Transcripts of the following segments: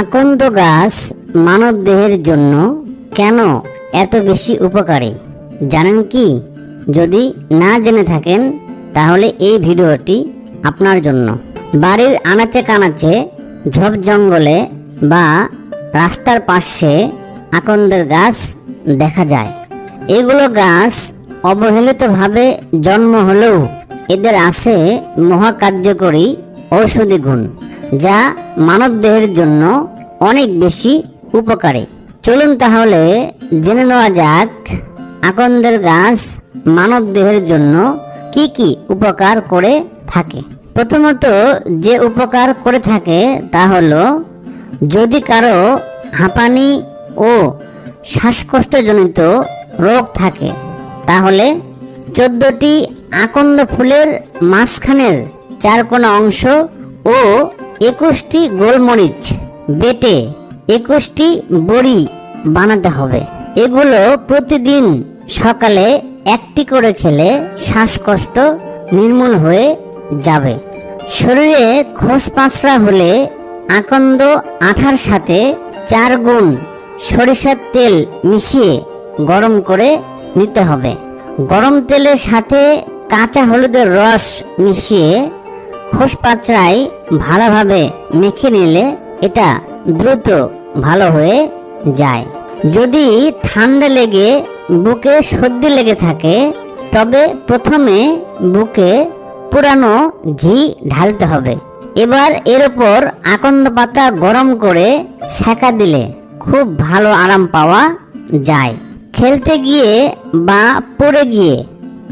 আকন্দ গাছ মানব দেহের জন্য কেন এত বেশি উপকারী? জানেন কি? যদি না জেনে থাকেন, তাহলে এই ভিডিওটি আপনার জন্য। বাড়ির আনাচে কানাচে, ঝোপ জঙ্গলে বা রাস্তার পাশে আকন্দের গাছ দেখা যায়। এগুলো গাছ অবহেলিতভাবে জন্ম হলেও এদের আছে মহাকার্যকরী ঔষধি গুণ। যা মানবদেহের জন্য অনেক বেশি উপকারী। চলুন তাহলে জেনে নেওয়া যাক আকন্দের গাছ মানবদেহের জন্য কি কি উপকার করে থাকে। প্রথমত যে উপকার করে থাকে তা হলো, যদি কারও হাঁপানি ও শ্বাসকষ্টজনিত রোগ থাকে, তাহলে চোদ্দটি আকন্দ ফুলের মাঝখানের চারকোনা অংশ ও একুশটি গোলমরিচ বেটে একুশটি বড়ি বানাতে হবে। এগুলো প্রতিদিন সকালে একটি করে খেলে শ্বাসকষ্ট নির্মূল হয়ে যাবে। শরীরে পাঁচড়া হলে আকন্দ আঠার সাথে চার গুণ সরিষার তেল মিশিয়ে গরম করে নিতে হবে। গরম তেলের সাথে কাঁচা হলুদের রস মিশিয়ে খোস পাচড়ায় ভালোভাবে মেখে নিলে এটা দ্রুত ভালো হয়ে যায়। যদি ঠান্ডা লেগে, বুকে সর্দি লেগে থাকে, তবে প্রথমে বুকে পুরানো ঘি ঢালতে হবে। এবার এর ওপর আকন্দ পাতা গরম করে সেকা দিলে খুব ভালো আরাম পাওয়া যায়। খেলতে গিয়ে বা পড়ে গিয়ে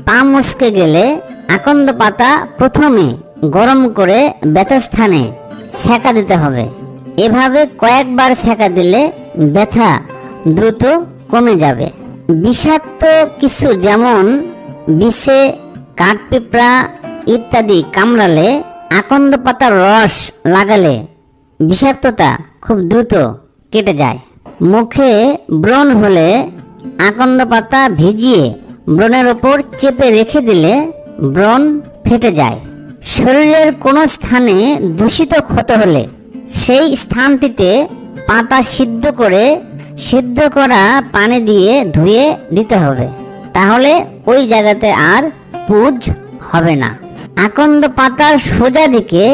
পা মুসকে গেলে আকন্দ পাতা প্রথমে গরম করে ব্যথাস্থানে সেকা দিতে হবে। এভাবে কয়েকবার সেকা দিলে ব্যথা দ্রুত কমে যাবে। বিষাক্ত কিছু যেমন বিষে, কাঠপিঁপড়া ইত্যাদি কামড়ালে আকন্দ পাতার রস লাগালে বিষাক্ততা খুব দ্রুত কেটে যায়। মুখে ব্রণ হলে আকন্দ পাতা ভিজিয়ে ব্রণের ওপর চেপে রেখে দিলে ব্রণ ফেটে যায়। শরীরের কোনো স্থানে দূষিত ক্ষত হলে সেই স্থানটিতে পাতা সিদ্ধ করে সিদ্ধ করা পানি দিয়ে ধুয়ে দিতে হবে। তাহলে ওই জায়গাতে আর পুজ হবে না। আকন্দ পাতার সোজা দিকে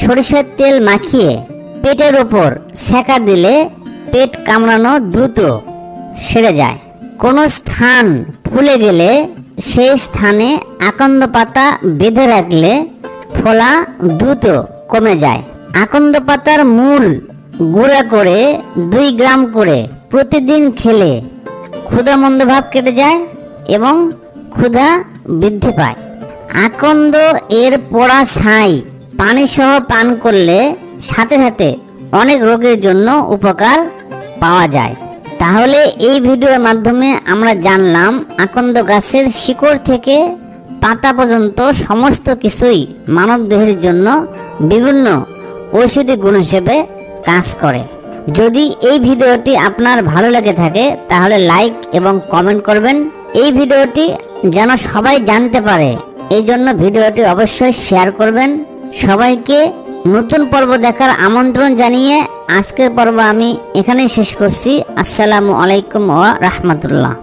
সরিষার তেল মাখিয়ে পেটের ওপর সেকা দিলে পেট কামড়ানো দ্রুত সেরে যায়। কোনো স্থান ফুলে গেলে সেই স্থানে আকন্দ পাতা বেঁধে রাখলে ফোলা দ্রুত কমে যায়। আকন্দ পাতার মূল গুঁড়া করে দুই গ্রাম করে প্রতিদিন খেলে ক্ষুধা মন্দ ভাব কেটে যায় এবং ক্ষুধা বৃদ্ধি পায়। আকন্দ এর পড়া ছাই পানি সহ পান করলে সাথে সাথে অনেক রোগের জন্য উপকার পাওয়া যায়। তাহলে এই ভিডিওর মাধ্যমে আমরা জানলাম আকন্দ গাছের শিকড় থেকে পাতা পর্যন্ত সমস্ত কিছুই মানব দেহের জন্য বিভিন্ন ঔষধি গুণ হিসেবে কাজ করে। যদি এই ভিডিওটি আপনার ভালো লেগে থাকে, তাহলে লাইক এবং কমেন্ট করবেন। এই ভিডিওটি যেন সবাই জানতে পারে, এই জন্য ভিডিওটি অবশ্যই শেয়ার করবেন। সবাইকে নতুন পর্ব দেখার আমন্ত্রণ জানিয়ে আজকের পর্ব আমি এখানেই শেষ করছি। আসসালামু আলাইকুম ওয়া রাহমাতুল্লাহ।